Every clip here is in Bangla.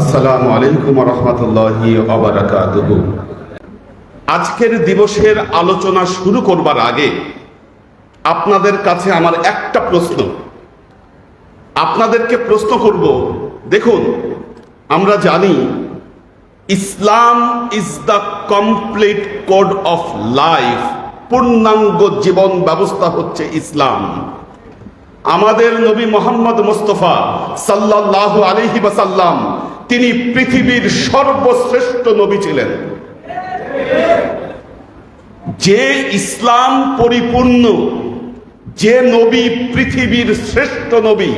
আসসালামু আলাইকুম রহমতুল্লাহি আজকের দিবসের আলোচনা শুরু করবার আগে আপনাদের কাছে আমার একটা প্রশ্ন। আপনাদেরকে প্রশ্ন করব, দেখুন, আমরা জানি Islam is the complete code of life, পূর্ণাঙ্গ জীবন ব্যবস্থা হচ্ছে ইসলাম। আমাদের নবী মোহাম্মদ মুস্তফা সাল্লাল্লাহু আলাইহি ওয়াসাল্লাম তিনি পৃথিবীর সর্বশ্রেষ্ঠ নবী ছিলেন। যে ইসলাম পরিপূর্ণ, যে নবী পৃথিবীর শ্রেষ্ঠ নবী,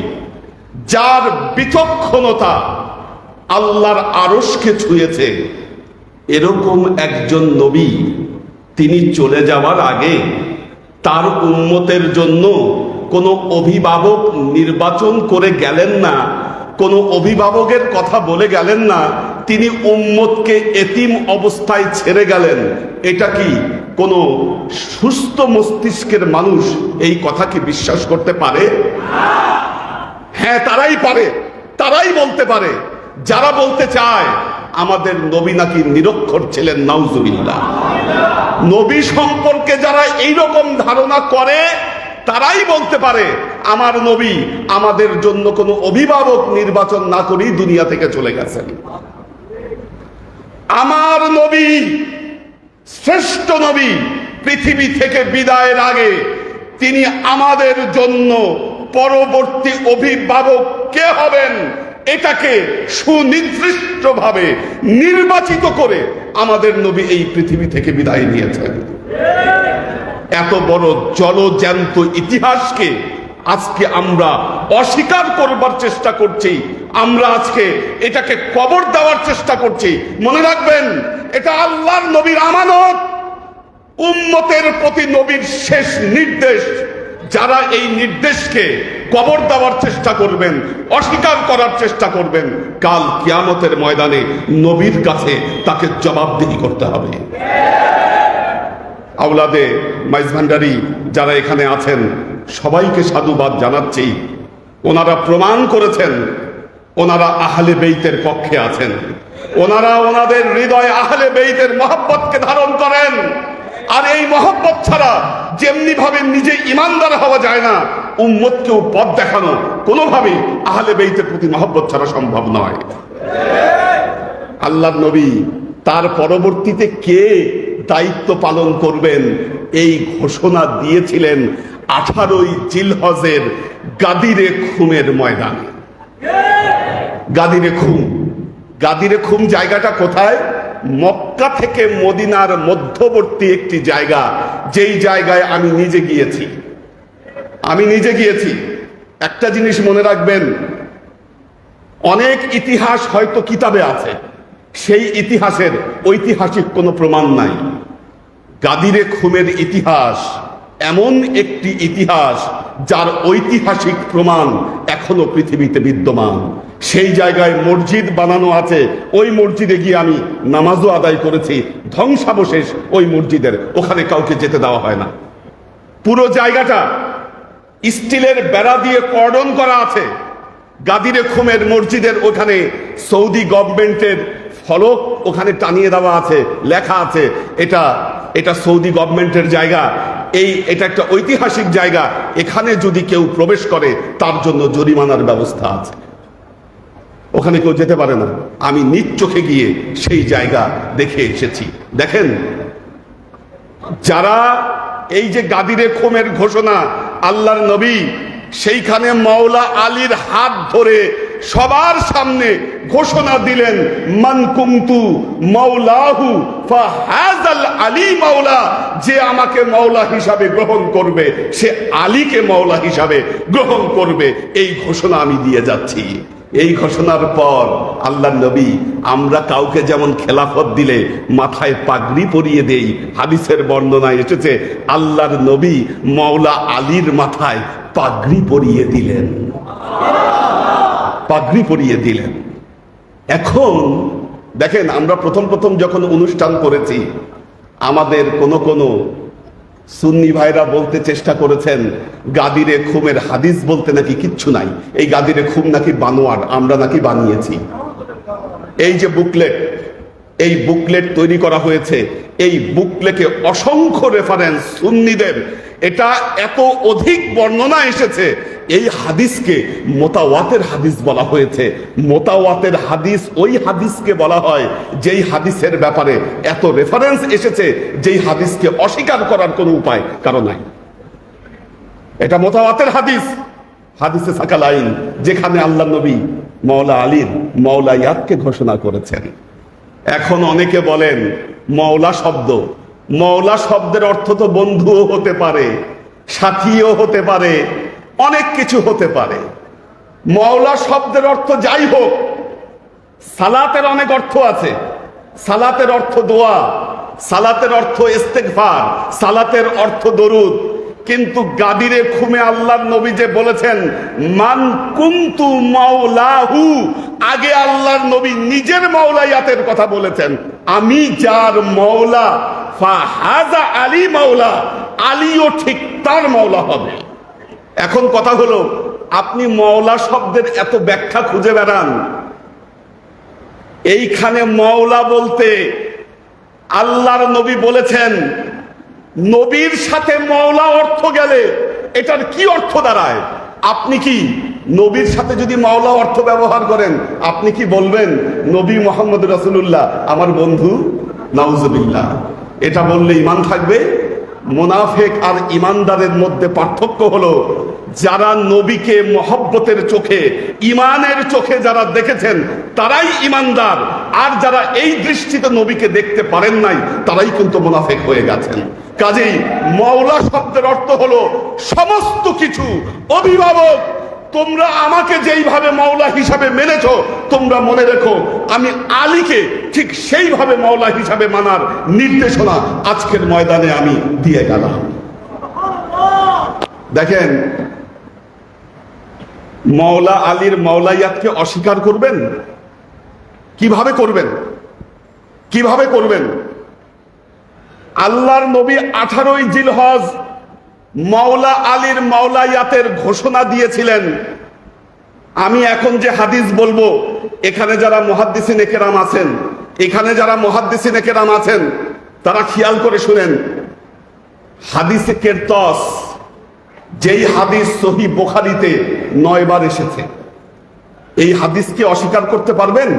যার বিচক্ষণতা আল্লাহর আরশকে ছুঁয়েছে, এরকম একজন নবী তিনি চলে যাওয়ার আগে তার উন্মতের জন্য কোনো অভিভাবক নির্বাচন করে গেলেন না কোনো অভিভাবকের কথা বলে গেলেন না, তিনি উম্মতকে এতিম অবস্থায় ছেড়ে গেলেন। এটা কি কোনো সুস্থ মস্তিষ্কের মানুষ এই কথা কি বিশ্বাস করতে পারে? হ্যাঁ তারাই পারে, তারাই বলতে পারে। যারা বলতে চায়, আমাদের নবী নাকি নিরক্ষর ছিলেন, নাউজুবিল্লাহ। নবী সম্পর্কে যারা এই রকম ধারণা করে তারাই বলতে পারে, আমার নবী আমাদের জন্য কোনো অভিভাবক নির্বাচন না করেই দুনিয়া থেকে চলে গেছেন। আমার নবী, শ্রেষ্ঠ নবী, পৃথিবী থেকে বিদায়ের আগে তিনি আমাদের জন্য পরবর্তী অভিভাবক কে হবেন, এটাকে সুনির্দিষ্টভাবে নির্বাচিত করে আমাদের নবী এই পৃথিবী থেকে বিদায় নিয়েছেন। এত বড় জলজ্যান্ত ইতিহাসকে আজকে আমরা অস্বীকার করবার চেষ্টা করছি। আমরা আজকে এটাকে কবর দেওয়ার চেষ্টা করছি। মনে রাখবেন, এটা আল্লাহর নবীর আমানত। উম্মতের প্রতি নবীর শেষ নির্দেশ। যারা এই নির্দেশকে কবর দেওয়ার চেষ্টা করবেন, অস্বীকার করার চেষ্টা করবেন, কাল কিয়ামতের ময়দানে নবীর কাছে তাকে জবাবদিহি করতে হবে। আওলাদে, মাইজ ভান্ডারি যারা এখানে আছেন, সবাইকে সাধুবাদ জানাচ্ছি। ওনারা প্রমাণ করেছেন, ওনারা আহলে বেইতের পক্ষে আছেন। ওনারা ওনাদের হৃদয়ে আহলে বেইতের মহব্বতকে ধারণ করেন। আর এই মহব্বত ছাড়া যেমনি ভাবে নিজে ইমানদার হওয়া যায় না, উম্মতকেও পথ দেখানো কোনোভাবেই আহলে বেইতের প্রতি মহব্বত ছাড়া সম্ভব নয়। আল্লাহ নবী, তার পরবর্তীতে কে দায়িত্ব পালন করবেন। এই ঘোষণা দিয়েছিলেন আঠারোই জিলহজের গাদিরে খুমের ময়দানে। গাদিরে খুম। গাদিরে খুম জায়গাটা কোথায়? মক্কা থেকে মদিনার মধ্যবর্তী একটি জায়গা। যেই জায়গায় আমি নিজে গিয়েছি। আমি নিজে গিয়েছি। একটা জিনিস মনে রাখবেন, অনেক ইতিহাস হয়তো কিতাবে আছে। সেই ইতিহাসের ঐতিহাসিক কোনো প্রমাণ নাই। গাদিরে খুমের ইতিহাস এমন একটি ইতিহাস যার ঐতিহাসিক প্রমাণ এখনও পৃথিবীতে বিদ্যমান। সেই জায়গায় মসজিদ বানানো আছে, ওই মসজিদে গিয়ে আমি নামাজও আদায় করেছি। ধ্বংসাবশেষ ওই মসজিদের, ওখানে কাউকে যেতে দেওয়া হয় না। পুরো জায়গাটা স্টিলের বেড়া দিয়ে কর্ডন করা আছে। গাদিরে খুমের মসজিদের ওখানে সৌদি গভর্নমেন্টের ফলক ওখানে টানিয়ে দেওয়া আছে, লেখা আছে। এটা এটা সৌদি গভর্নমেন্টের জায়গা। এই, এটা একটা ঐতিহাসিক জায়গা। এখানে যদি কেউ প্রবেশ করে, তার জন্য জরিমানার ব্যবস্থা আছে। ওখানে কেউ যেতে পারে না। আমি নিজ চোখে গিয়ে সেই জায়গা দেখে এসেছি। দেখেন, যারা এই যে গাদিরে খোমের ঘোষণা, আল্লাহর নবী সেইখানে মাওলা আলীর হাত ধরে সবার সামনে ঘোষণা দিলেন, মান কুমতু মাওলাহু ফাহাজাল আলী মাওলা যে আমাকে মাওলা হিসাবে গ্রহণ করবে, সে আলীকে মাওলা হিসাবে গ্রহণ করবে। এই ঘোষণা আমি দিয়ে যাচ্ছি। এই ঘোষণার পর আল্লাহ নবী আমরা কাউকে যেমন খেলাফত দিলে মাথায় পাগড়ি পরিয়ে দেই, হাদিসের বর্ণনায় এসেছে, আল্লাহর নবী মাওলা আলীর মাথায় পাগড়ি পরিয়ে দিলেন। পাগড়ি পরিয়ে দিলেন। এখন, দেখেন, আমরা প্রথম প্রথম যখন অনুষ্ঠান করেছি, আমাদের কোনো কোনো সুন্নি ভাইরা বলতে চেষ্টা করেছেন, গাদিরে খুমের হাদিস বলতে নাকি কিচ্ছু নাই। এই গাদিরে খুম নাকি বানোয়ার আমরা নাকি বানিয়েছি। এই যে বুকলেট, এই বুকলেট তৈরি করা হয়েছে, এই বুকলেটে অসংখ্য রেফারেন্স সুন্নিদের। এটা এত অধিক বর্ণনা এসেছে এই হাদিসকে মোতাওয়াতের হাদিস বলা হয়েছে। মোতাওয়াতের হাদিস ওই হাদিসকে বলা হয় যেই হাদিসের ব্যাপারে এত রেফারেন্স এসেছে যেই হাদিসকে অস্বীকার করার কোনো উপায় কারও নাই। এটা মোতাওয়াতের হাদিস। হাদিসে সাকাল আইন যেখানে আল্লাহ নবী মৌলা আলীর মৌলা ইয়াদকে ঘোষণা করেছেন। এখন অনেকে বলেন মৌলা শব্দ। মৌলা শব্দের অর্থ তো বন্ধুও হতে পারে, সাথীও হতে পারে অনেক কিছু হতে পারে। মওলা শব্দের অর্থ যাই হোক, সালাতের অনেক অর্থ আছে। সালাতের অর্থ দোয়া, সালাতের অর্থ ইস্তেগফার, সালাতের অর্থ দরুদ। কিন্তু গাদিরে খুমে আল্লাহর নবী যে বলেছেন, মান কুন্তু মাওলাহু আগে আল্লাহর নবী নিজের মাওলায়াতের কথা বলেছেন। আমি যার মাওলা ফা হাজা আলী মাওলা, আলীও ঠিক তার মাওলা হবে। এখন কথা হলো, আপনি মওলা শব্দের এত ব্যাখ্যা খুঁজে বেড়ান। এইখানে মওলা বলতে আল্লাহর নবী বলেছেন, নবীর সাথে মওলা অর্থ গেলে এটার কি অর্থ দাঁড়ায়? আপনি কি নবীর সাথে যদি মাওলা অর্থ ব্যবহার করেন, আপনি কি বলবেন, নবী মোহাম্মদ রসুল্লাহ আমার বন্ধু, নাউজুবিল্লাহ এটা বললে ইমান থাকবে? মোনাফেক আর ইমানদারের মধ্যে পার্থক্য হলো যারা নবীকে মহব্বতের চোখে, ইমানের চোখে যারা দেখেছেন, তারাই ইমানদার। আর যারা এই দৃষ্টিতে নবীকে দেখতে পারেন নাই, তারাই কিন্তু মুনাফেক হয়ে গেছেন। কাজেই মওলা শব্দের অর্থ হলো সমস্ত কিছু, অভিভাবক তোমরা আমাকে যেইভাবে মাওলা হিসাবে মেনেছো, তোমরা মনে রেখো, আমি আলীকে ঠিক সেইভাবে মাওলা হিসাবে মানার নির্দেশনা আজকের ময়দানে আমি দিয়ে গেলাম। দেখেন, মাওলা আলীর মাওলাইয়াতকে অস্বীকার করবেন? কীভাবে করবেন? কীভাবে করবেন? আল্লাহর নবী আঠারোই জিলহজ মাওলা আলীর মাওলায়াতের ঘোষণা দিয়েছিলেন। আমি এখন যে হাদিস বলব, এখানে যারা মহাদ্দিসিন একেরাম আছেন, এখানে যারা মহাদ্দিসিন একেরাম আছেন, তারা খেয়াল করে শুনেন, হাদিসে কেরতস, যেই হাদিস সহি বোখারিতে নয়বার এসেছে। এই হাদিসকে অস্বীকার করতে পারবেন?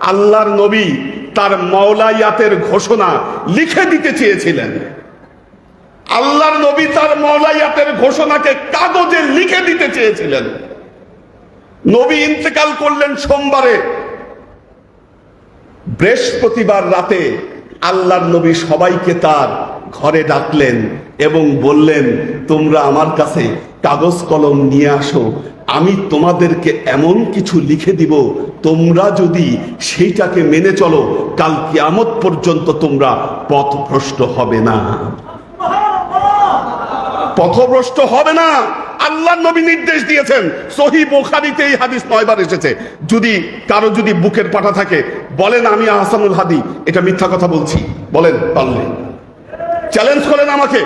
আল্লাহর নবী তার মৌলায়াতের ঘোষণা লিখে দিতে চেয়েছিলেন। আল্লাহর নবী তার মৌলায়াতের ঘোষণাকে কাগজে লিখে দিতে চেয়েছিলেন। নবী ইন্তেকাল করলেন সোমবারে। বৃহস্পতিবার রাতে আল্লাহর নবী সবাইকে তার ঘরে ডাকলেন এবং বললেন, তোমরা আমার কাছে কাগজ কলম নিয়ে আসো, আমি তোমাদেরকে এমন কিছু লিখে দিব, তোমরা যদি সেইটাকে মেনে চলো, কাল কিয়ামত পর্যন্ত তোমরা পথভ্রষ্ট হবে না। পথভ্রষ্ট হবে না। আল্লাহ নবী নির্দেশ দিয়েছেন। সহি বোখারিতে এই হাদিস নয়বার এসেছে। যদি কারও যদি বুকের পাটা থাকে, বলেন আমি আহসানুল হাদি, এটা মিথ্যা কথা বলছি। বলেন, পারলে। চ্যালেঞ্জ করেন আমাকে।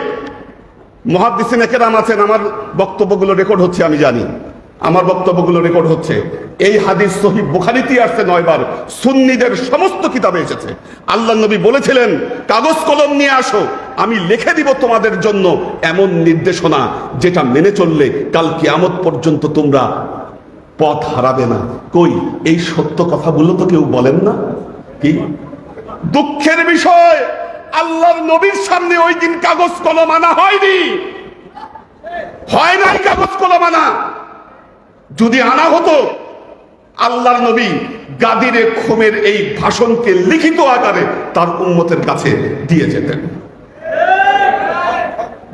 মহাদিসিন একেরাম আছেন, আমার বক্তব্যগুলো রেকর্ড হচ্ছে, আমি জানি। আমার বক্তব্যগুলো রেকর্ড হচ্ছে। এই হাদিস সহি বুখারিতে আসছে নয়বার। সুন্নিদের সমস্ত কিতাবে এসেছে। আল্লাহ নবী বলেছিলেন কাগজ কলম নিয়ে আসো। আমি লিখে দিব তোমাদের জন্য এমন নির্দেশনা যেটা মেনে চললে কাল কিয়ামত পর্যন্ত তোমরা পথ হারাবে না। কই, এই সত্য কথাগুলো তো কেউ বলেন না? কি? দুঃখের বিষয়, আল্লাহর নবীর সামনে ওই দিন কাগজ কলম আনা হয়নি। হয় নাই কাগজ কলম আনা। যদি আনা হতো, আল্লাহর নবী গাদিরে খোমের এই ভাষণকে লিখিত আকারে তার উন্মতের কাছে দিয়ে যেতেন।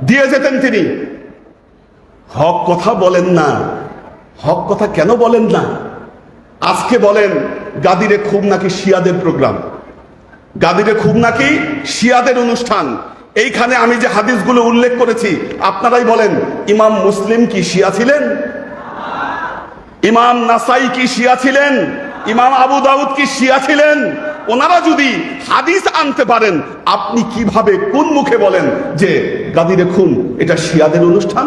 দিয়ে যেতেন তিনি। হক কথা বলেন না। হক কথা কেন বলেন না? আজকে বলেন, গাদিরে খুব নাকি শিয়াদের প্রোগ্রাম। গাদিরে খুব নাকি শিয়াদের অনুষ্ঠান। এইখানে আমি যে হাদিসগুলো উল্লেখ করেছি, আপনারাই বলেন, ইমাম মুসলিম কি শিয়া ছিলেন? ইমাম নাসাই কি শিয়া ছিলেন? ইমাম আবু দাউদ কি শিয়া ছিলেন? ওনারা যদি হাদিস আনতে পারেন, আপনি কীভাবে কোন মুখে বলেন যে গাদিরে খুন এটা শিয়াদের অনুষ্ঠান?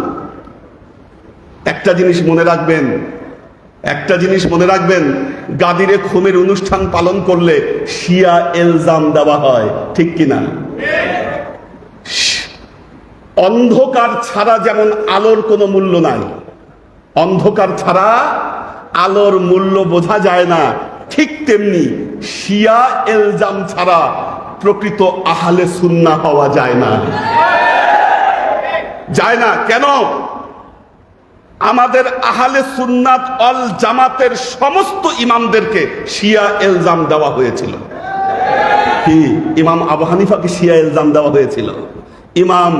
একটা জিনিস মনে রাখবেন, একটা জিনিস মনে রাখবেন গাদিরে খুমের অনুষ্ঠান পালন করলে শিয়া এলজাম দেওয়া হয়, ঠিক কিনা? অন্ধকার ছাড়া যেমন আলোর কোনো মূল্য নাই, অন্ধকার ছাড়া আলোর মূল্য বোঝা যায় না, ঠিক তেমনি শিয়া এলজাম ছাড়া প্রকৃত আহালে সুন্না হওয়া যায় না। যায় না। কেন? আমাদের আহালে সুন্নাত অল জামাতের সমস্ত ইমামদেরকে শিয়া এলজাম দেওয়া হয়েছিল। কি? ইমাম আবু হানিফাকে শিয়া এলজাম দেওয়া হয়েছিল। ইমাম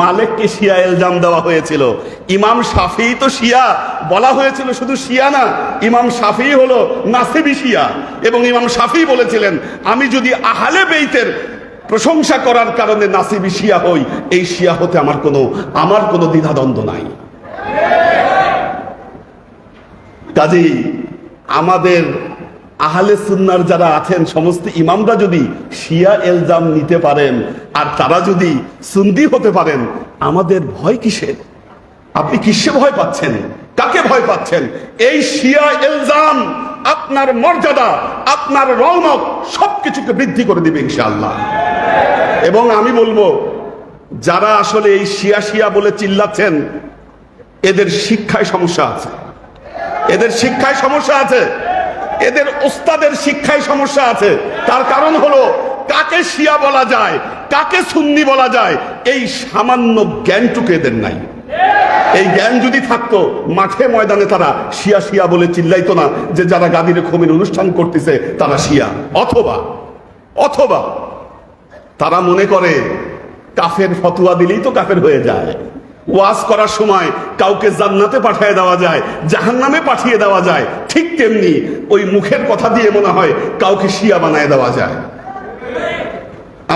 মালিককে শিয়া এলজাম দেওয়া হয়েছিল। ইমাম শাফি তো শিয়া, বলা হয়েছিল শুধু শিয়া না, ইমাম শাফি হলো নাসিবি শিয়া। এবং ইমাম শাফি বলেছিলেন, আমি যদি আহালে বেইতের প্রশংসা করার কারণে নাসিবি শিয়া হই, এই শিয়া হতে আমার কোনো আমার কোনো দ্বিধাদ্বন্দ্ব নাই। কাজেই আমাদের আহলে সুন্নার যারা আছেন, সমস্ত ইমামরা যদি শিয়া এলজাম নিতে পারেন, আর তারা যদি সুন্দি হতে পারেন, আমাদের ভয় কিসের? আপনি কিসে ভয় পাচ্ছেন? কাকে ভয় পাচ্ছেন? এই শিয়া এলজাম আপনার মর্যাদা, আপনার রৌনক সবকিছুকে বৃদ্ধি করে দিবে ইনশাআল্লাহ। এবং আমি বলব, যারা আসলে এই শিয়া শিয়া বলে চিল্লাচ্ছেন, এদের শিক্ষায় সমস্যা আছে। এদের শিক্ষায় সমস্যা আছে। এদের ওস্তাদের শিক্ষায় সমস্যা আছে। তার কারণ হলো, কাকে শিয়া বলা যায়, কাকে সুন্নি বলা যায়, এই সামান্য জ্ঞানটুকু এদের নাই। এই জ্ঞান যদি থাকতো, মাঠে ময়দানে তারা শিয়া শিয়া বলে চিল্লাইতো না যে যারা গাদিরে খমির অনুষ্ঠান করতেছে, তারা শিয়া। অথবা অথবা, তারা মনে করে কাফের ফতুয়া দিলেই তো কাফের হয়ে যায়। ওয়াজ করার সময় কাউকে জান্নাতে পাঠিয়ে দেওয়া যায়, জাহান্নামে পাঠিয়ে দেওয়া যায়, ঠিক তেমনি ওই মুখের কথা দিয়ে মনে হয় কাউকে শিয়া বানায় দেওয়া যায়।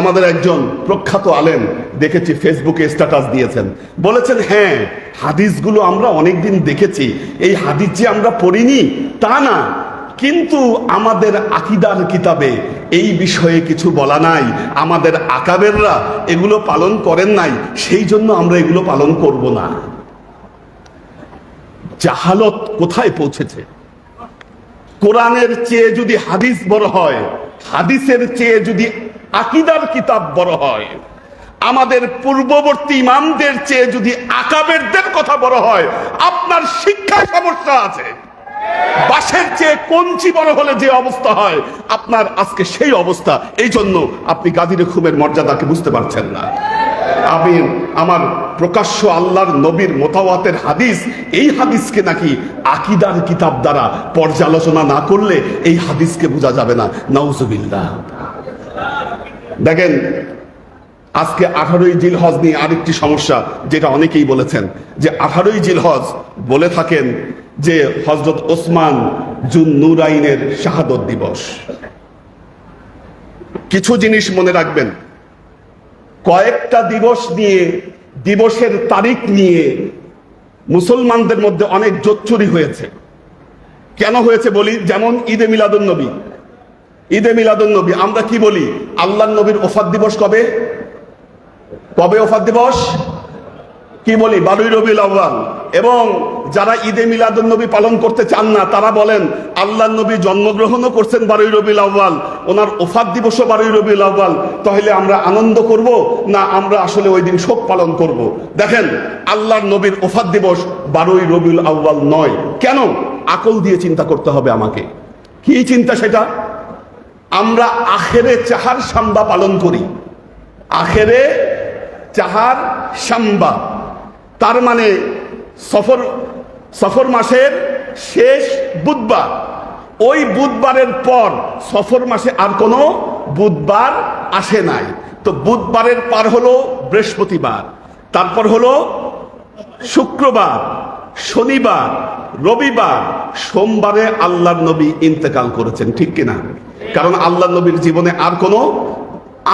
আমাদের একজন প্রখ্যাত আলেম দেখেছি, ফেসবুকে স্ট্যাটাস দিয়েছেন। বলেছেন হ্যাঁ হাদিসগুলো আমরা অনেকদিন দেখেছি। এই হাদিস যে আমরা পড়িনি, তা না কিন্তু আমাদের আকিদার কিতাবে এই বিষয়ে কিছু বলা নাই। আমাদের আকাবেররা এগুলো পালন করেন নাই, সেই জন্য আমরা এগুলো পালন করব না। জাহালত কোথায় পৌঁছেছে? কোরআনের চেয়ে যদি হাদিস বড় হয়, হাদিসের চেয়ে যদি আকিদার কিতাব বড় হয়, আমাদের পূর্ববর্তী ইমামদের চেয়ে যদি আকাবেরদের কথা বড় হয়, আপনার শিক্ষায় সমস্যা আছে। বাসের চেয়ে কঞ্চি বড় হলে যে অবস্থা হয়, আপনার আজকে সেই অবস্থা। এই জন্য আপনি গাদিরে খুমের মর্যাদাকে বুঝতে পারছেন না। আমি, আমার প্রকাশ্য আল্লাহর নবীর মোতাওয়াতের হাদিস, এই হাদিসকে নাকি আকিদার কিতাব দ্বারা পর্যালোচনা না করলে এই হাদিসকে বোঝা যাবে না। নাউজুবিল্লাহ। দেখেন, আজকে আঠারোই জিলহজ নিয়ে আরেকটি সমস্যা, যেটা অনেকেই বলেছেন, যে আঠারোই জিলহজ বলে থাকেন যে হজরত ওসমান জুন নুরাইনের শাহাদত দিবস। কিছু জিনিস মনে রাখবেন। কয়েকটা দিবস নিয়ে, দিবসের তারিখ নিয়ে মুসলমানদের মধ্যে অনেক জোচ্চুরি হয়েছে। কেন হয়েছে বলি? যেমন ঈদে মিলাদুন নবী। ঈদে মিলাদুন নবী, আমরা কি বলি? আল্লাহ নবীর ওফাত দিবস কবে? কবে ওফাত দিবস? কি বলি? বারুই রবিউল আউ্বাল এবং যারা ঈদে মিলাদুন নবী পালন করতে চান না, তারা বলেন, আল্লাহ নবী জন্মগ্রহণও করছেন বারুই রবিউল আউ্বাল ওনার ওফাত দিবসও বারুই রবিউল আউ্বাল তাহলে আমরা আনন্দ করব না আমরা আসলে ওই দিন শোক পালন করব? দেখেন, আল্লাহর নবীর ওফাত দিবস বারোই রবিউল আউ্বাল নয়। কেন? আকল দিয়ে চিন্তা করতে হবে আমাকে। কি চিন্তা সেটা? আমরা আখেরে চাহার সাম্বা পালন করি। আখেরে চাহার সাম্বা। তার মানে সফর সফর মাসের শেষ বুধবার। ওই বুধবারের পর সফর মাসে আর কোনো বুধবার আসে নাই। তো বুধবারের পার হলো বৃহস্পতিবার, তারপর হলো শুক্রবার, শনিবার, রবিবার। সোমবারে আল্লাহর নবী ইন্তেকাল করেছেন, ঠিক কিনা? কারণ আল্লাহ নবীর জীবনে আর কোনো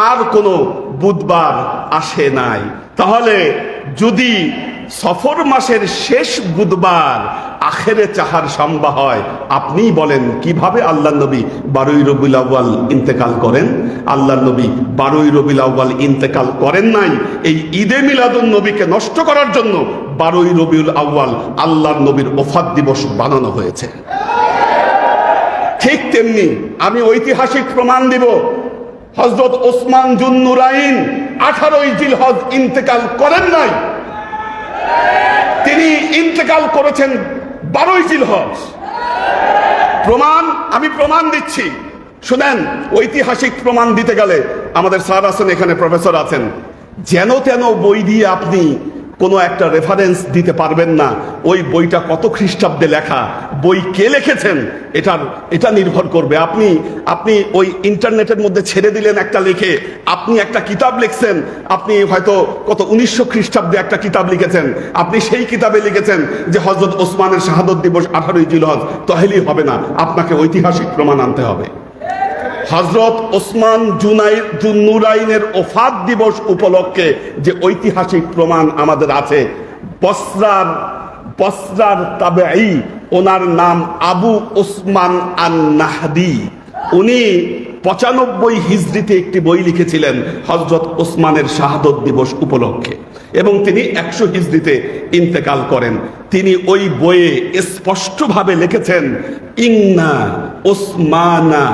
আর কোনো বুধবার আসে নাই। তাহলে যদি সফর মাসের শেষ বুধবার আখেরে চাহার সম্ভব হয়, আপনি বলেন, কীভাবে আল্লাহ নবী বারোই রবিউল আউ্বাল ইন্তেকাল করেন? আল্লাহ নবী বারোই রবিউল আউ্বাল ইন্তেকাল করেন নাই, এই ঈদে মিলাদুল নবীকে নষ্ট করার জন্য বারোই রবিউল আউ্বাল আল্লাহর নবীর ওফাত দিবস বানানো হয়েছে। ঠিক তেমনি আমি ঐতিহাসিক প্রমাণ দিব হজরত ওসমান জুন্নুরাইন আঠারোই জিল হজ ইন্তেকাল করেন নাই। তিনি ইন্তেকাল করেছেন বারোই জিল হজ প্রমাণ, আমি প্রমাণ দিচ্ছি। শুনেন, ঐতিহাসিক প্রমাণ দিতে গেলে আমাদের স্যার আছেন, এখানে প্রফেসর আছেন। যেন তেন বই দিয়ে আপনি কোনো একটা রেফারেন্স দিতে পারবেন না। ওই বইটা কত খ্রিস্টাব্দে লেখা? বই কে লিখেছেন? এটার, এটা নির্ভর করবে। আপনি আপনি ওই ইন্টারনেটের মধ্যে ছেড়ে দিলেন একটা লিখে, আপনি একটা কিতাব লিখছেন, আপনি হয়তো কত উনিশশো খ্রিস্টাব্দে একটা কিতাব লিখেছেন, আপনি সেই কিতাবে লিখেছেন যে হজরত ওসমানের শাহাদত দিবস আঠারোই জিলহজ তহেলি হবে না। আপনাকে ঐতিহাসিক প্রমাণ আনতে হবে। হজরত ওসমান জুনাই জুন্নুরাইনের ওফাত দিবস উপলক্ষে যে ঐতিহাসিক প্রমাণ আমাদের আছে, বসরার বসরার তাবেই ওনার নাম আবু ওসমান আন নাহদি উনি পঁচানব্বই হিজড়িতে একটি বই লিখেছিলেন হজরত ওসমানের শাহাদত দিবস উপলক্ষে। এবং তিনি একশো হিজড়িতে ইন্তেকাল করেন। তিনি ওই বইয়ে স্পষ্টভাবে লিখেছেন ইংনা ওসমানা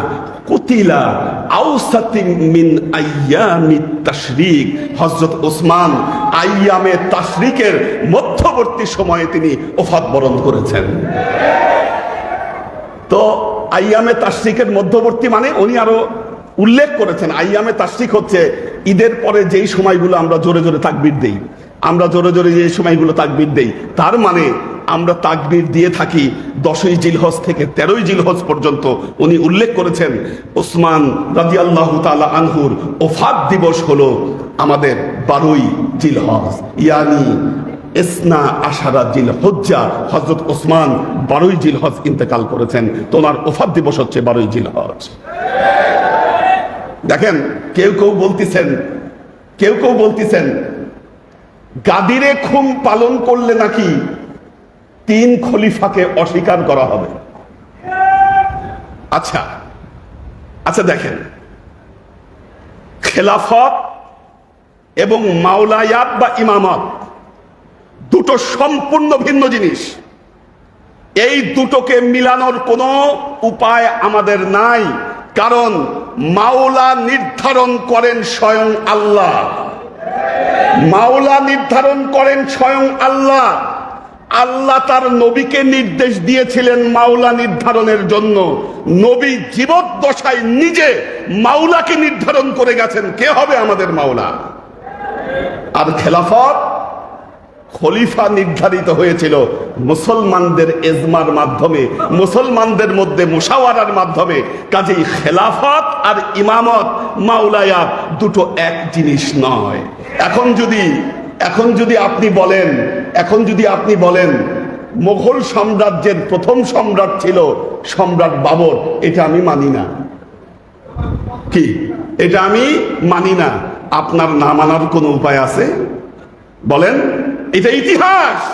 কুতিলা মিন তাশরিক। হযরত ওসমান আইয়ামে তাশরিকের মধ্যবর্তী সময়ে তিনি ওফাত বরণ করেছেন। তো আইয়ামে তাশরিকের মধ্যবর্তী মানে উনি আরও উল্লেখ করেছেন, আইয়ামে তাশরিক হচ্ছে ঈদের পরে যেই সময়গুলো আমরা জোরে জোরে তাকবির দেই, আমরা জোরে জোরে যে সময়গুলো তাকবির দেই, তার মানে আমরা তাকবির দিয়ে থাকি দশই জিলহজ থেকে তেরোই জিলহজ পর্যন্ত। উনি উল্লেখ করেছেন, ওসমান রাজি আল্লাহ তালা আনহুর ওফাত দিবস হলো আমাদের বারোই জিলহজ। ইয়ানি এসনা আশারা জিল হজ্জা হজরত ওসমান বারোই জিল হজ ইন্তেকাল করেছেন। তোমার ওফাত দিবস হচ্ছে বারোই জিল হজ দেখেন, কেউ কেউ বলতেছেন, কেউ কেউ বলতেছেন, গাদিরে খুম পালন করলে নাকি তিন খলিফাকে অস্বীকার করা হবে। আচ্ছা আচ্ছা দেখেন। খেলাফত এবং মাওলায়াত বা ইমামত দুটো সম্পূর্ণ ভিন্ন জিনিস। এই দুটোকে মিলানোর কোনো উপায় আমাদের নাই, কারণ মাওলা নির্ধারণ করেন স্বয়ং আল্লাহ। মাওলা নির্ধারণ করেন স্বয়ং আল্লাহ। আল্লাহ তার নবীকে নির্দেশ দিয়েছিলেন মাওলা নির্ধারণের জন্য। নবী জীবদ্দশায় নিজে মাওলাকে নির্ধারণ করে গেছেন। কে হবে আমাদের মাওলা? আর খেলাফত খলিফা নির্ধারিত হয়েছিল মুসলমানদের এজমার মাধ্যমে, মুসলমানদের মধ্যে মুশাওয়ারার মাধ্যমে। কাজেই খেলাফত আর ইমামত মাওলায়াত দুটো এক জিনিস নয়। এখন যদি এখন যদি আপনি বলেন, এখন যদি আপনি বলেন, মোঘল সাম্রাজ্যের প্রথম সম্রাট ছিল সম্রাট বাবর, এটা আমি মানি না। কি? এটা আমি মানি না। আপনার না মানার কোনো উপায় আছে? বলেন, এটা ইতিহাস।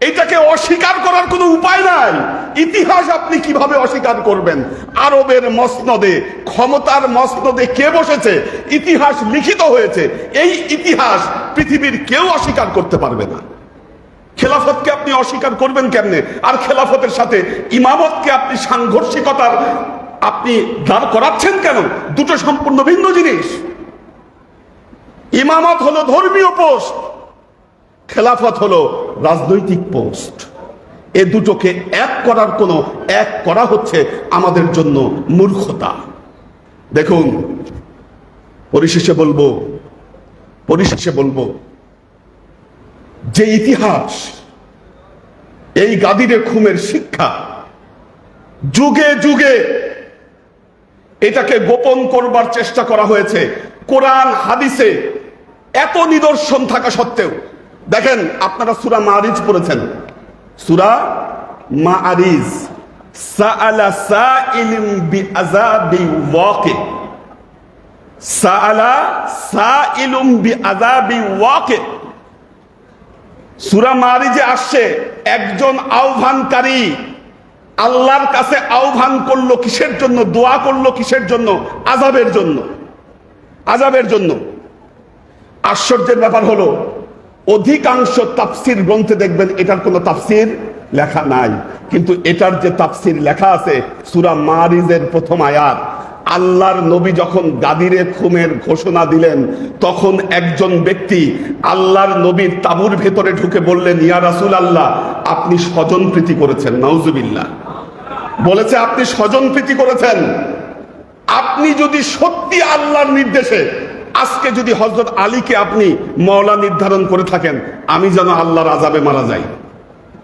এটাকে অস্বীকার করার কোনো উপায় নাই। ইতিহাস আপনি কীভাবে অস্বীকার করবেন? আরবের মসনদে, ক্ষমতার মসনদে কে বসেছে? ইতিহাস লিখিত হয়েছে। এই ইতিহাস পৃথিবীর কেউ অস্বীকার করতে পারবে না। খেলাফতকে আপনি অস্বীকার করবেন কেমনে? আর খেলাফতের সাথে ইমামতকে আপনি সাংঘর্ষিকতার আপনি দাঁড় করাচ্ছেন কেন? দুটো সম্পূর্ণ ভিন্ন জিনিস। ইমামত হলো ধর্মীয় পোস্ট, খেলাফত হলো রাজনৈতিক পোস্ট। এ দুটোকে এক করার কোনো এক করা হচ্ছে আমাদের জন্য মূর্খতা। দেখুন, পরিশেষে বলব পরিশেষে বলব, যে ইতিহাস, এই গাদিরে খুমের শিক্ষা, যুগে যুগে এটাকে গোপন করবার চেষ্টা করা হয়েছে। কোরআন, হাদিসে এত নিদর্শন থাকা সত্ত্বেও, দেখেন, আপনারা সুরা মারিজ পড়েছেন সুরা বিআযাবি ওয়াকি সুরা মারিজে আসছে, একজন আহ্বানকারী আল্লাহর কাছে আহ্বান করল কিসের জন্য, দোয়া করল কিসের জন্য? আজাবের জন্য। আজাবের জন্য। আশ্চর্যের ব্যাপার হলো অধিকাংশ তাফসির গ্রন্থে দেখবেন এটার কোনো তাফসির লেখা নাই। কিন্তু এটার যে তাফসির লেখা আছে, সুরা মারিজের প্রথম আয়াত, আল্লাহর নবী যখন গাদিরে খুমের ঘোষণা দিলেন, তখন একজন ব্যক্তি আল্লাহর নবীর তাবুর ভেতরে ঢুকে বললেন, ইয়া রাসূল আল্লাহ আপনি স্বজন প্রীতি করেছেন। নাউজুবিল্লাহ। বলেছে, আপনি স্বজন প্রীতি করেছেন। আপনি যদি সত্যি আল্লাহর নির্দেশে আজকে যদি হজরত আলীকে আপনি মওলা নির্ধারণ করে থাকেন, আমি যেন আল্লাহর আজাবে মারা যাই।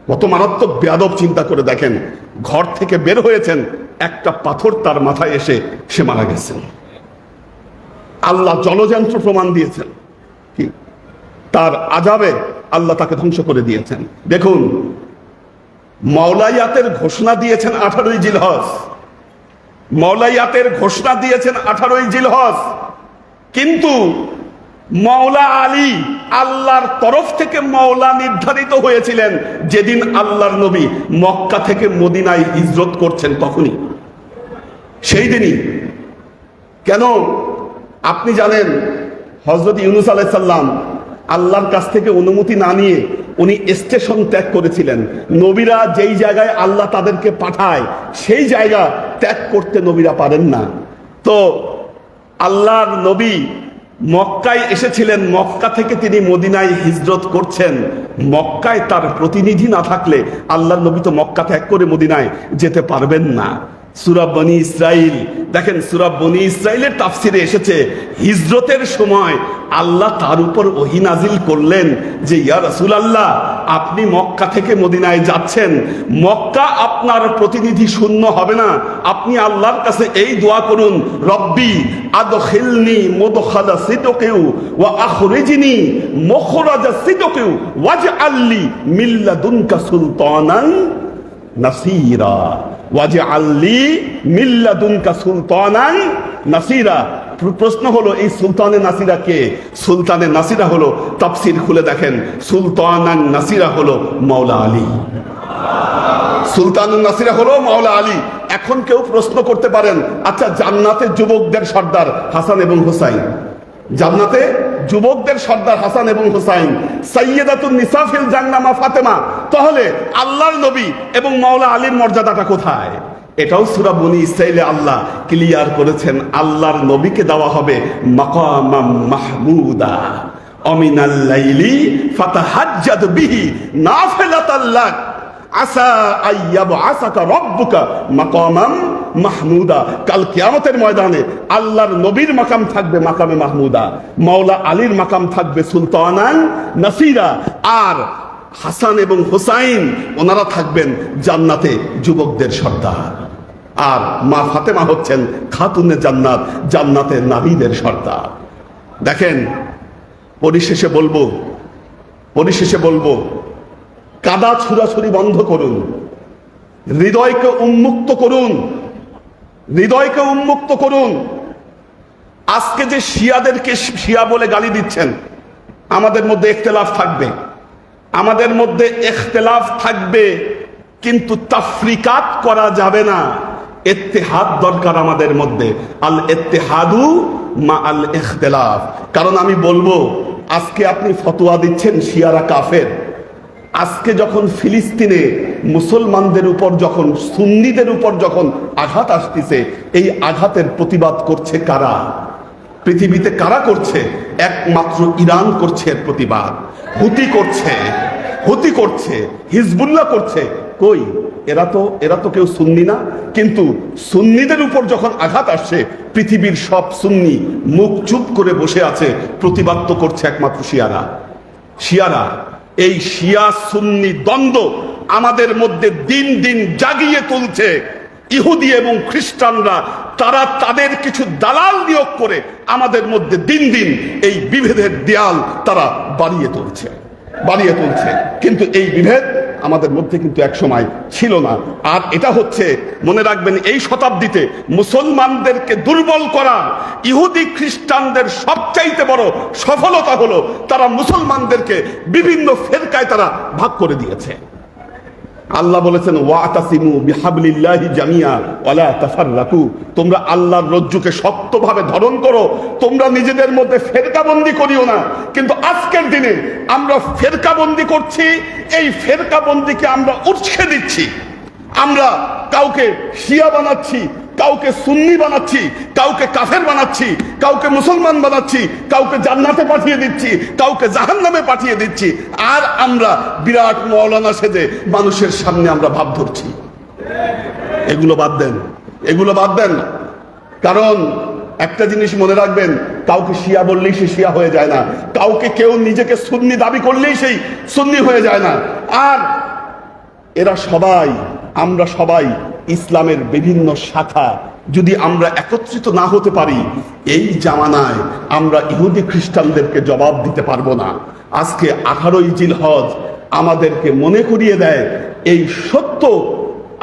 কত মারাত্মক বেয়াদব চিন্তা করে দেখেন, ঘর থেকে বের হয়েছেন, একটা পাথর তার মাথায় এসে সে মারা গেছেন। আল্লাহ জলযন্ত্র প্রমাণ দিয়েছেন। কি? তার আজাবে আল্লাহ তাকে ধ্বংস করে দিয়েছেন। দেখুন মাওলাইয়াতের ঘোষণা দিয়েছেন আঠারোই জিলহজ। মৌলাইয়াতের ঘোষণা দিয়েছেন আঠারোই জিলহজ। কিন্তু মৌলা আলী আল্লাহর তরফ থেকে মৌলা নির্ধারিত হয়েছিলেন যেদিন আল্লাহর নবী মক্কা থেকে মদিনায় হিজরত করছেন তখনই। সেই দিনই। কেন? আপনি জানেন হজরত ইউনুস আলাইসাল্লাম আল্লাহর কাছ থেকে অনুমতি না নিয়ে উনি স্টেশন ত্যাগ করেছিলেন। নবীরা যেই জায়গায় আল্লাহ তাদেরকে পাঠায়, সেই জায়গা ত্যাগ করতে নবীরা পারেন না। তো আল্লাহর নবী মক্কায় এসেছিলেন। মক্কা থেকে তিনি মদিনায় হিজরত করছেন। মক্কায় তার প্রতিনিধি না থাকলে আল্লাহর নবী তো মক্কা ত্যাগ করে মদিনায় যেতে পারবেন না। সুরাব বনি ইসরাইল। দেখেন সুরাব বনি ইসরাইলের তাফসিরে এসেছে, হিজরতের সময় আল্লাহ তার উপর ওহি নাজিল করলেন যে, ইয়া রাসূল আল্লাহ আপনি মক্কা থেকে মদিনায় যাচ্ছেন। মক্কা আপনার প্রতিনিধি শূন্য হবে না। আপনি আল্লাহর কাছে এই দোয়া করুন, রব্বি আদখিলনি মুদখালা সিদকিউ ওয়া আখরিজনি মুখরাজা সিদকিউ ওয়াজআললি মিল্লাদুনকা সুলতানান নাসিরা। ওয়াজে আল্লি মিল্লাদুনকা সুলতানান নাসিরা। প্রশ্ন হলো, এই সুলতানে নাসিরা কে? সুলতানে নাসিরা হলো, তাফসির খুলে দেখেন, সুলতানান নাসিরা হলো মাওলা আলী। সুলতানুন নাসিরা হলো মাওলা আলী। এখন কেউ প্রশ্ন করতে পারেন আচ্ছা জান্নাতের যুবকদের সর্দার হাসান এবং হুসাইন। জান্নাতে যুবকদের সর্দার হাসান এবং হুসাইন সৈয়দাতুল নিসাফিল জান্নামা ফাতেমা। তাহলে আল্লাহর নবী এবং মাওলা আলীর মর্যাদাটা কোথায়? এটাও সুরা বনি ইসরাইলে আল্লাহ ক্লিয়ার করেছেন, আল্লাহর নবীকে দেওয়া হবে মাকামাম মাহমুদা। অমিনাল ফাতাহাজ্জাদ বিহি নাফিলাতাল্লাক আসা আইয়াব আসাকা রব্বুকা মাকামাম মাহমুদা। কাল কিয়ামতের ময়দানে আল্লাহর নবীর মাকাম থাকবে মাকামে মাহমুদা। মাওলা আলীর মাকাম থাকবে সুলতানান নাসিরা। আর হাসান এবং হুসাইন, ওনারা থাকবেন জান্নাতে যুবকদের সর্দার। আর মা ফাতেমা হচ্ছেন খাতুনে জান্নাত জান্নাতের নারীদের সর্দার। দেখেন, পরিশেষে বলব পরিশেষে বলব, কাদা ছুরাছুরি বন্ধ করুন। হৃদয়কে উন্মুক্ত করুন। হৃদয়কে উন্মুক্ত করুন। আজকে যে শিয়াদেরকে শিয়া বলে গালি দিচ্ছেন, আমাদের মধ্যে ইখতলাফ থাকবে। আমাদের মধ্যে ইখতলাফ থাকবে, কিন্তু তাফরিকাত করা যাবে না। ইত্তেহাদ দরকার আমাদের মধ্যে। আল ইত্তেহাদু মা আল ইখতলাফ কারণ আমি বলব, আজকে আপনি ফতোয়া দিচ্ছেন শিয়ারা কাফের। আজকে যখন ফিলিস্তিনে মুসলমানদের উপর যখন, সুন্নিদের উপর যখন আঘাত আসতেছে, এই আঘাতের প্রতিবাদ করছে কারা? পৃথিবীতে কারা করছে? একমাত্র ইরান করছে এর প্রতিবাদ। হুতি করছে হুতি করছে, হিজবুল্লাহ করছে। কই? এরা তো এরা তো কেউ সুন্নি না। কিন্তু সুন্নিদের উপর যখন আঘাত আসছে, পৃথিবীর সব সুন্নি মুখ চুপ করে বসে আছে, প্রতিবাদ তো করছে একমাত্র শিয়ারা। শিয়ারা এই শিয়া সুন্নি দ্বন্দ্ব আমাদের মধ্যে দিন দিন জাগিয়ে তুলছে। ইহুদি এবং খ্রিস্টানরা, তারা তাদের কিছু দালাল নিয়োগ করে আমাদের মধ্যে দিন দিন এই বিভেদের দেয়াল তারা বাড়িয়ে তুলছে বাড়িয়ে তুলছে। কিন্তু এই বিভেদ আমাদের মধ্যে কিন্তু এক সময় ছিল না। আর এটা হচ্ছে, মনে রাখবেন, এই শতাব্দীতে মুসলমানদেরকে দুর্বল করা ইহুদি খ্রিস্টানদের সবচাইতে বড় সফলতা হলো, তারা মুসলমানদেরকে বিভিন্ন ফেরকায় তারা ভাগ করে দিয়েছে। আল্লাহ বলেছেন, ওয়াতাসিমু বিহাবলিল্লাহি জামিয়া ওয়ালা তাফাররাকু। তোমরা আল্লাহর রজ্জুকে শক্তভাবে ধারণ করো, তোমরা নিজেদের মধ্যে ফেরকাবন্দি করিও না। কিন্তু আজকের দিনে আমরা ফেরকাবন্দি করছি, এই ফেরকাবন্দিকে আমরা উৎসে দিচ্ছি। আমরা কাউকে শিয়া বানাচ্ছি কাউকে সুন্নি বানাচ্ছি, কাউকে কাফের বানাচ্ছি, কাউকে মুসলমান বানাচ্ছি, কাউকে জান্নাতে পাঠিয়ে দিচ্ছি, কাউকে জাহান্নামে পাঠিয়ে দিচ্ছি। আর আমরা বিরাট মৌলানা সেজে মানুষের সামনে আমরা ভাব ধরছি। এগুলো বাদ দেন, এগুলো বাদ দেন। কারণ একটা জিনিস মনে রাখবেন, কাউকে শিয়া বললেই সে শিয়া হয়ে যায় না। কাউকে কেউ নিজেকে সুন্নি দাবি করলেই সেই সুন্নি হয়ে যায় না। আর এরা সবাই, আমরা সবাই ইসলামের বিভিন্ন শাখা যদি আমরা একত্রিত না হতে পারি, এই জামানায় আমরা ইহুদি খ্রিস্টানদেরকে জবাব দিতে পারব না। আজকে আঠারোই জিলহজ আমাদেরকে মনে করিয়ে দেয়, এই সত্য,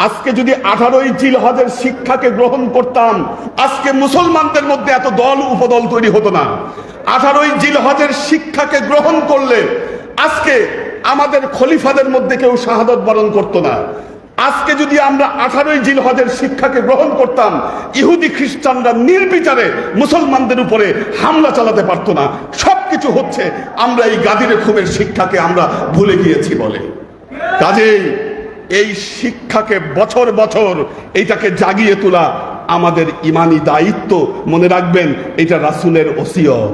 আজকে যদি আঠারোই জিলহজের শিক্ষাকে গ্রহণ করতাম, আজকে মুসলমানদের মধ্যে এত দল উপদল তৈরি হতো না। আঠারোই জিলহজের শিক্ষাকে গ্রহণ করলে আজকে আমাদের খলিফাদের মধ্যে কেউ শাহাদত বরণ করতো না। আজকে যদি আমরা আঠারোই জিল হজের শিক্ষাকে গ্রহণ করতাম, ইহুদি খ্রিস্টানরা নির্বিচারে মুসলমানদের উপরে হামলা চালাতে পারতো না। সবকিছু হচ্ছে আমরা এই গাদিরে খুবের শিক্ষাকে আমরা ভুলে গিয়েছি বলে। কাজেই এই শিক্ষাকে বছর বছর এইটাকে জাগিয়ে তোলা আমাদের ইমানি দায়িত্ব। মনে রাখবেন, এটা রাসুলের ওসিয়ত।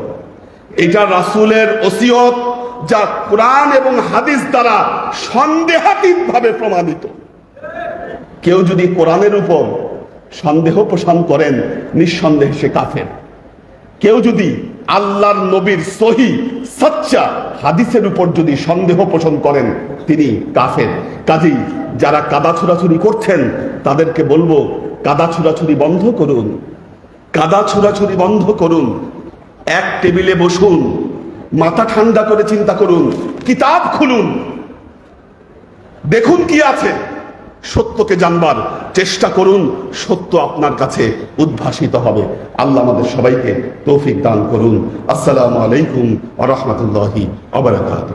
এটা রাসুলের ওসিয়ত যা কোরআন এবং হাদিস দ্বারা সন্দেহাতীত ভাবে প্রমাণিত। কেউ যদি কোরআনের উপর সন্দেহ পোষণ করেন, নিঃসন্দেহে সে কাফের। কেউ যদি আল্লাহর নবীর সহি, সচ্চা হাদিসের উপর যদি সন্দেহ পোষণ করেন, তিনি কাফের। কাজেই যারা কাদা ছোড়াছুরি করছেন, তাদেরকে বলব, কাদা ছোড়াছুরি বন্ধ করুন। কাদা ছোড়াছুরি বন্ধ করুন। এক টেবিলে বসুন। মাথা ঠান্ডা করে চিন্তা করুন। কিতাব খুলুন। দেখুন কি আছে। সত্যকে জানবার চেষ্টা করুন, সত্য আপনার কাছে উদ্ভাসিত হবে। আল্লাহ আমাদের সবাইকে তৌফিক দান করুন। আসসালামু আলাইকুম আ রহমতুল্লাহি আবরাকাত